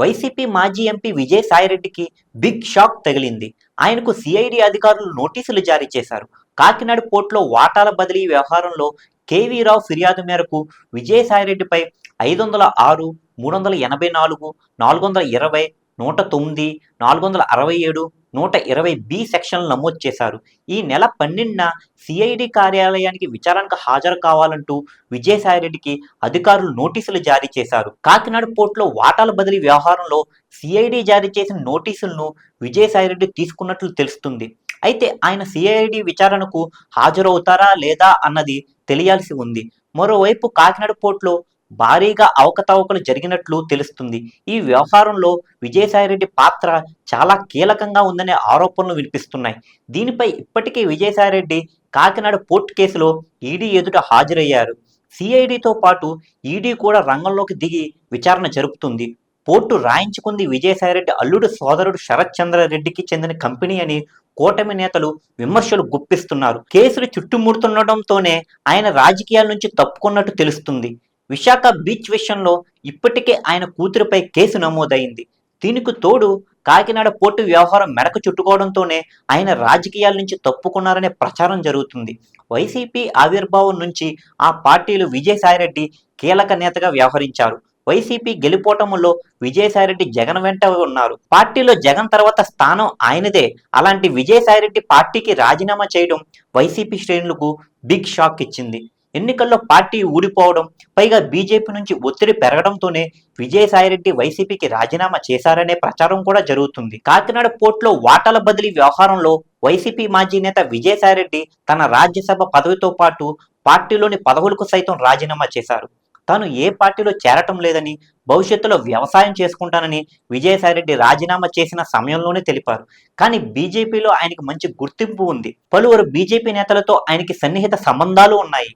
YCP మాజీ MP విజయసాయిరెడ్డికి big shock తగిలింది. ఆయనకు సిఐడి అధికారులు నోటీసులు జారీ చేశారు. కాకినాడ పోర్టులో వాటాల బదిలీ వ్యవహారంలో కేవీరావు ఫిర్యాదు మేరకు విజయసాయిరెడ్డిపై ఐదు వందల ఆరు మూడు వందల ఎనభై నాలుగు నాలుగు వందల ఇరవై నూట తొమ్మిది నాలుగు వందల అరవై ఏడు నూట ఇరవై బి సెక్షన్లు నమోదు చేశారు. ఈ నెల పన్నెండున సిఐడి కార్యాలయానికి విచారణకు హాజరు కావాలంటూ విజయసాయిరెడ్డికి అధికారులు నోటీసులు జారీ చేశారు. కాకినాడ పోర్టులో వాటాల బదిలీ వ్యవహారంలో సిఐడి జారీ చేసిన నోటీసులను విజయసాయిరెడ్డి తీసుకున్నట్లు తెలుస్తుంది. అయితే ఆయన సిఐడి విచారణకు హాజరవుతారా లేదా అన్నది తెలియాల్సి ఉంది. మరోవైపు కాకినాడ పోర్టులో భారీగా అవకతవకలు జరిగినట్లు తెలుస్తుంది. ఈ వ్యవహారంలో విజయసాయిరెడ్డి పాత్ర చాలా కీలకంగా ఉందనే ఆరోపణలు వినిపిస్తున్నాయి. దీనిపై ఇప్పటికే విజయసాయిరెడ్డి కాకినాడ పోర్టు కేసులో ఈడీ ఎదుట హాజరయ్యారు. సిఐడితో పాటు ఈడీ కూడా రంగంలోకి దిగి విచారణ జరుపుతుంది. పోర్టు రాయించుకుంది విజయసాయిరెడ్డి అల్లుడు సోదరుడు శరత్ చంద్రారెడ్డికి చెందిన కంపెనీ అని కూటమి నేతలు విమర్శలు గుప్పిస్తున్నారు. కేసులు చుట్టుముడుతుండటంతోనే ఆయన రాజకీయాల నుంచి తప్పుకున్నట్టు తెలుస్తుంది. విశాఖ బీచ్ విషయంలో ఇప్పటికే ఆయన కూతురుపై కేసు నమోదైంది. దీనికి తోడు కాకినాడ పోర్టు వ్యవహారం మెడకు చుట్టుకోవడంతోనే ఆయన రాజకీయాల నుంచి తప్పుకున్నారనే ప్రచారం జరుగుతుంది. వైసీపీ ఆవిర్భావం నుంచి ఆ పార్టీలు విజయసాయిరెడ్డి కీలక నేతగా వ్యవహరించారు. వైసీపీ గెలుపోటములో విజయసాయిరెడ్డి జగన్ వెంట ఉన్నారు. పార్టీలో జగన్ తర్వాత స్థానం ఆయనదే. అలాంటి విజయసాయిరెడ్డి పార్టీకి రాజీనామా చేయడం వైసీపీ శ్రేణులకు బిగ్ షాక్ ఇచ్చింది. ఎన్నికల్లో పార్టీ ఊడిపోవడం పైగా బీజేపీ నుంచి ఒత్తిడి పెరగడంతోనే విజయసాయిరెడ్డి వైసీపీకి రాజీనామా చేశారనే ప్రచారం కూడా జరుగుతుంది. కాకినాడ పోర్టులో వాటాల బదిలీ వ్యవహారంలో వైసీపీ మాజీ నేత విజయసాయిరెడ్డి తన రాజ్యసభ పదవితో పాటు పార్టీలోని పదవులకు సైతం రాజీనామా చేశారు. తాను ఏ పార్టీలో చేరటం లేదని భవిష్యత్తులో వ్యవసాయం చేసుకుంటానని విజయసాయిరెడ్డి రాజీనామా చేసిన సమయంలోనే తెలిపారు. కానీ బీజేపీలో ఆయనకి మంచి గుర్తింపు ఉంది. పలువురు బీజేపీ నేతలతో ఆయనకి సన్నిహిత సంబంధాలు ఉన్నాయి.